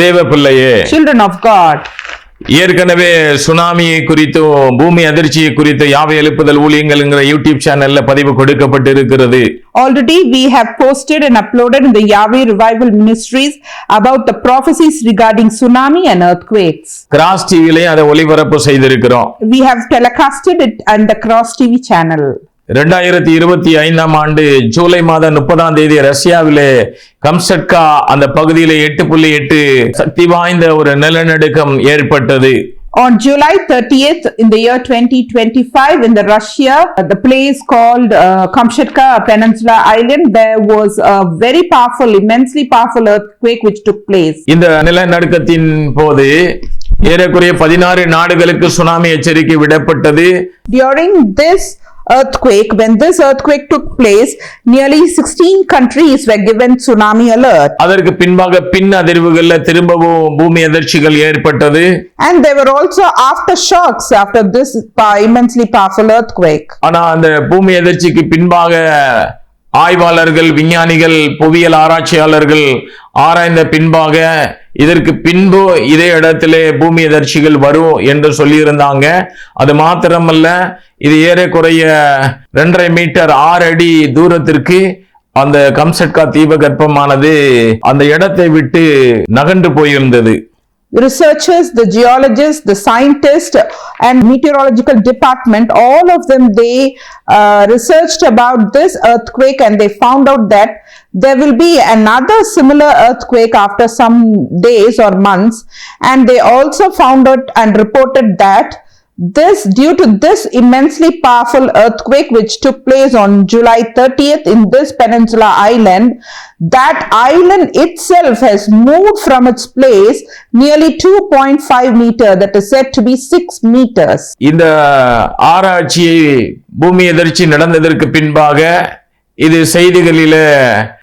தேவ பிள்ளையே children of God. ஏற்கனவே சுனாமியை குறித்தும் பூமி அதிர்ச்சியை குறித்து யாவை எழுப்புதல் ஊழியங்கள்ங்கிற யூடியூப் சேனல்ல பதிவு கொடுக்கப்பட்டிருக்கிறது Already we have posted and uploaded in the Yahweh Revival Ministries about the prophecies regarding tsunami and earthquakes. Cross டிவிலையும் அதை ஒளிபரப்பு செய்திருக்கிறோம் We have telecasted it on the Cross TV channel. ரெண்டாயிரத்தி இருபத்தி ஐந்தாம் ஆண்டு ஜூலை மாதம் முப்பதாம் தேதி ரஷ்யாவிலே கம்சட்கா அந்த பகுதியிலே எட்டு புள்ளி எட்டு சக்தி வாய்ந்த ஒரு நிலநடுக்கம் ஏற்பட்டது On July 30th in the year 2025 in the Russia, uh, the place called uh, Kamchatka Peninsula Island, there was a very powerful, immensely powerful earthquake which took place. இந்த நிலநடுக்கத்தின் போது ஏறக்குறைய பதினாறு நாடுகளுக்கு சுனாமி எச்சரிக்கை விடப்பட்டது During this earthquake, when this earthquake took place, nearly 16 countries were given tsunami alert. அதற்கு பின்பாக பின் அதிர்வுகள்ல திரும்பவும் பூமி அதிர்ச்சிகள் ஏற்பட்டது And there were also aftershocks after this immensely powerful earthquake. ஆனா அந்த பூமி அதிர்ச்சிக்கு பின்பாக ஆய்வாளர்கள் விஞ்ஞானிகள் புவியியல் ஆராய்ச்சியாளர்கள் ஆராய்ந்த பின்பாக இதற்கு பின்பு இதே இடத்திலே பூமி எதர்ச்சிகள் வரும் என்று சொல்லியிருந்தாங்க. அது மாத்திரமல்ல இது ஏறக்குறைய ரெண்டரை மீட்டர் ஆறு அடி தூரத்திற்கு அந்த கம்சட்கா தீபகற்பமானது அந்த இடத்தை விட்டு நகண்டு போயிருந்தது. Researchers, the geologists, the scientists, and meteorological department, all of them, they uh, researched about this earthquake and they found out that there will be another similar earthquake after some days or months. And they also found out and reported that this, due to this immensely powerful earthquake which took place on July 30th in this peninsula island, that island itself has moved from its place nearly 2.5 meter, that is said to be 6 meters. இந்த ஆராய்ச்சி பூமி எதிர்ச்சி நடந்ததற்கு பின்பாக இது செய்திகளில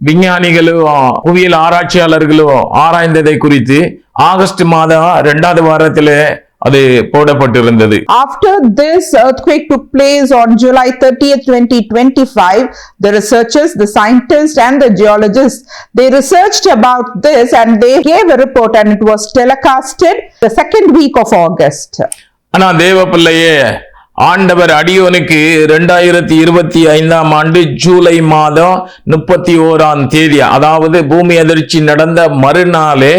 விஞ்ஞானிகளும் புவியியல் ஆராய்ச்சியாளர்களும் ஆராய்ந்ததை குறித்து August மாதம் இரண்டாவது வாரத்திலே அது போடப்பட்டிருந்தது After this earthquake took place on July 30th, 2025, the researchers, the scientists, and the geologists they researched about this and they gave a report, and it was telecasted the second week of August. ஆனா தேவ பிள்ளையே ஆண்டவர் அடியோனுக்கு இரண்டாயிரத்தி இருபத்தி ஐந்தாம் ஆண்டு ஜூலை மாதம் முப்பத்தி ஓராம் தேதி அதாவது பூமி அதிர்ச்சி நடந்த மறுநாளே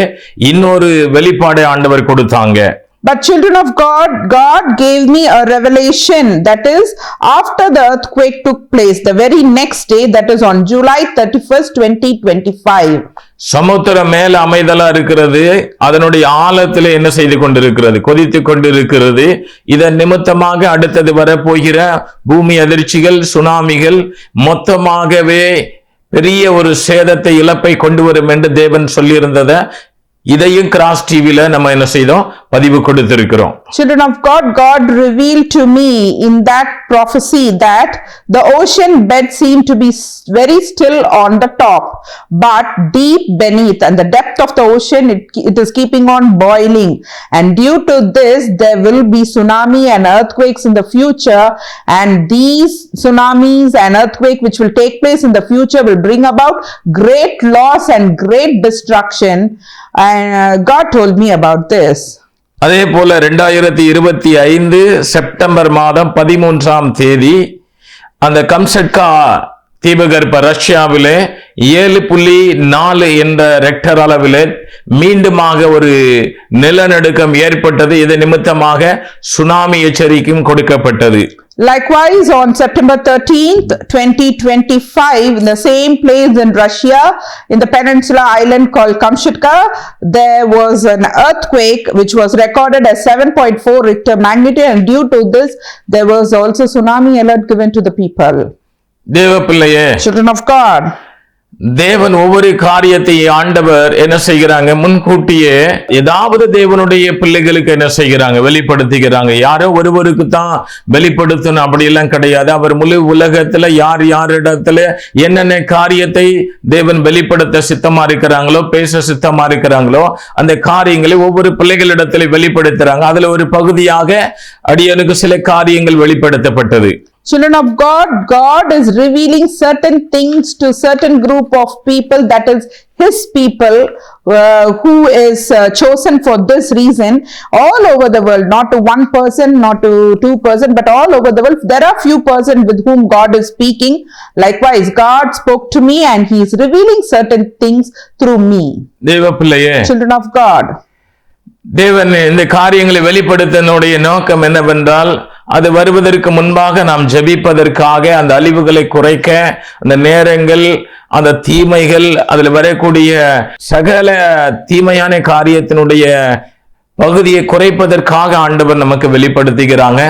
இன்னொரு வெளிப்பாடை ஆண்டவர் கொடுத்தாங்க But children of God, God gave me a revelation that is after the earthquake took place, the very next day, that is on July 31st, 2025. சமுத்திரம் மேல அமைதலா இருக்கிறது அதனுடைய ஆழத்தில் என்ன செய்து கொண்டிருக்கிறது கொதித்து கொண்டிருக்கிறது இதன் நிமித்தமாக அடுத்தது வரப்போகிற பூமி அதிர்ச்சிகள் சுனாமிகள் மொத்தமாகவே பெரிய ஒரு சேதத்தை இழப்பை கொண்டு வரும் என்று தேவன் சொல்லியிருந்ததை இதையும் கிராஸ் டிவில நம்ம என்ன செய்தோம் பதிவு கொடுத்திருக்கிறோம் Children of God, God revealed to me in that prophecy that the ocean bed seemed to be very still on the top, but deep beneath, and the depth of the ocean, it, it is keeping on boiling. And due to this, there will be tsunami and earthquakes in the future, and these tsunamis and earthquake which will take place in the future will bring about great loss and great destruction. And uh, God told me about this. அதே போல ரெண்டாயிரத்தி இருபத்தி ஐந்து September மாதம் பதிமூன்றாம் தேதி அந்த Kamchatka தீபகற்ப ரஷ்யாவிலே ஏழு புள்ளி நாலு என்ற ரெக்டர் அளவில் மீண்டுமாக ஒரு நிலநடுக்கம் ஏற்பட்டது இது நிமித்தமாக சுனாமி எச்சரிக்கையும் கொடுக்கப்பட்டது Likewise, on September 13th, 2025, in the same place in Russia, in the peninsula island called Kamchatka, there was an earthquake which was recorded as 7.4 Richter magnitude, and due to this, there was also tsunami alert given to the people. தேவ பிள்ளையே Children of God, தேவன் ஒவ்வொரு காரியத்தை ஆண்டவர் என்ன செய்கிறாங்க? முன்கூட்டியே ஏதாவது தேவனுடைய பிள்ளைகளுக்கு என்ன செய்கிறாங்க? வெளிப்படுத்துகிறாங்க. யாரோ ஒருவருக்கு தான் வெளிப்படுத்தணும். அப்படியெல்லாம் கிடையாது. அவர் முழு உலகத்துல யார் யாரிடத்துல என்னென்ன காரியத்தை தேவன் வெளிப்படுத்த சித்தமா இருக்கிறாங்களோ பேச சித்தமா இருக்கிறாங்களோ அந்த காரியங்களை ஒவ்வொரு பிள்ளைகளிடத்துல வெளிப்படுத்துறாங்க. அதுல ஒரு பகுதியாக அடியனுக்கு சில காரியங்கள் வெளிப்படுத்தப்பட்டது. Children of God, God is revealing certain things to certain group of people that is his people uh, who is uh, chosen for this reason all over the world not to one person not to two person but all over the world there are few person with whom God is speaking likewise God spoke to me and he is revealing certain things through me children of God தேவன் இந்த காரியங்களை வெளிப்படுத்தினுடைய நோக்கம் என்னவென்றால் அது வருவதற்கு முன்பாக நாம் ஜெபிப்பதற்காக அந்த அழிவுகளை குறைக்க அந்த நேரங்கள் அந்த தீமைகள் அதில் வரக்கூடிய சகல தீமையான காரியத்தினுடைய பகுதியை குறைப்பதற்காக ஆண்டவர் நமக்கு வெளிப்படுத்துகிறாங்க.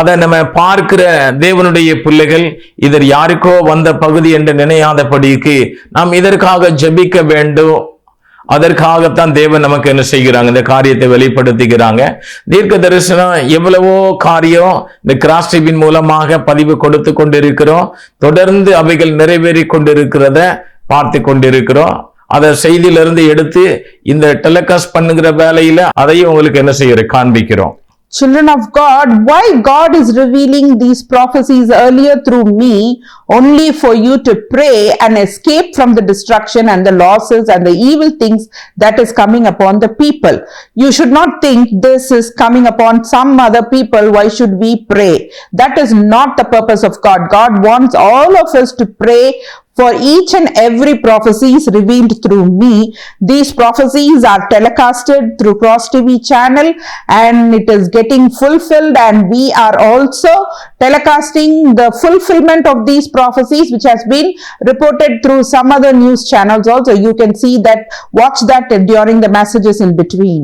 அதை நம்ம பார்க்கிற தேவனுடைய பிள்ளைகள் இதர் யாருக்கோ வந்த பகுதி என்று நினையாதபடிக்கு நாம் இதற்காக ஜெபிக்க வேண்டும். அதற்காகத்தான் தேவன் நமக்கு என்ன செய்கிறாங்க? இந்த காரியத்தை வெளிப்படுத்துகிறாங்க. தீர்க்க தரிசனம் எவ்வளவோ காரியம் இந்த கிராஸ் டிவின் மூலமாக பதிவு கொடுத்து கொண்டிருக்கிறோம். தொடர்ந்து அவைகள் நிறைவேறி கொண்டிருக்கிறத பார்த்து கொண்டிருக்கிறோம். அதை செய்தியிலிருந்து எடுத்து இந்த டெலிகாஸ்ட் பண்ணுகிற வேலையில அதையும் உங்களுக்கு என்ன செய்யற காண்பிக்கிறோம். Children of God, why God is revealing these prophecies earlier through me only for you to pray and escape from the destruction and the losses and the evil things that is coming upon the people. You should not think this is coming upon some other people. Why should we pray? That is not the purpose of God. God wants all of us to pray for each and every prophecy is revealed through me. These prophecies are telecasted through Cross TV channel and it is getting fulfilled and we are also telecasting the fulfillment of these prophecies which has been reported through some other news channels also. You can see that, watch that during the messages in between.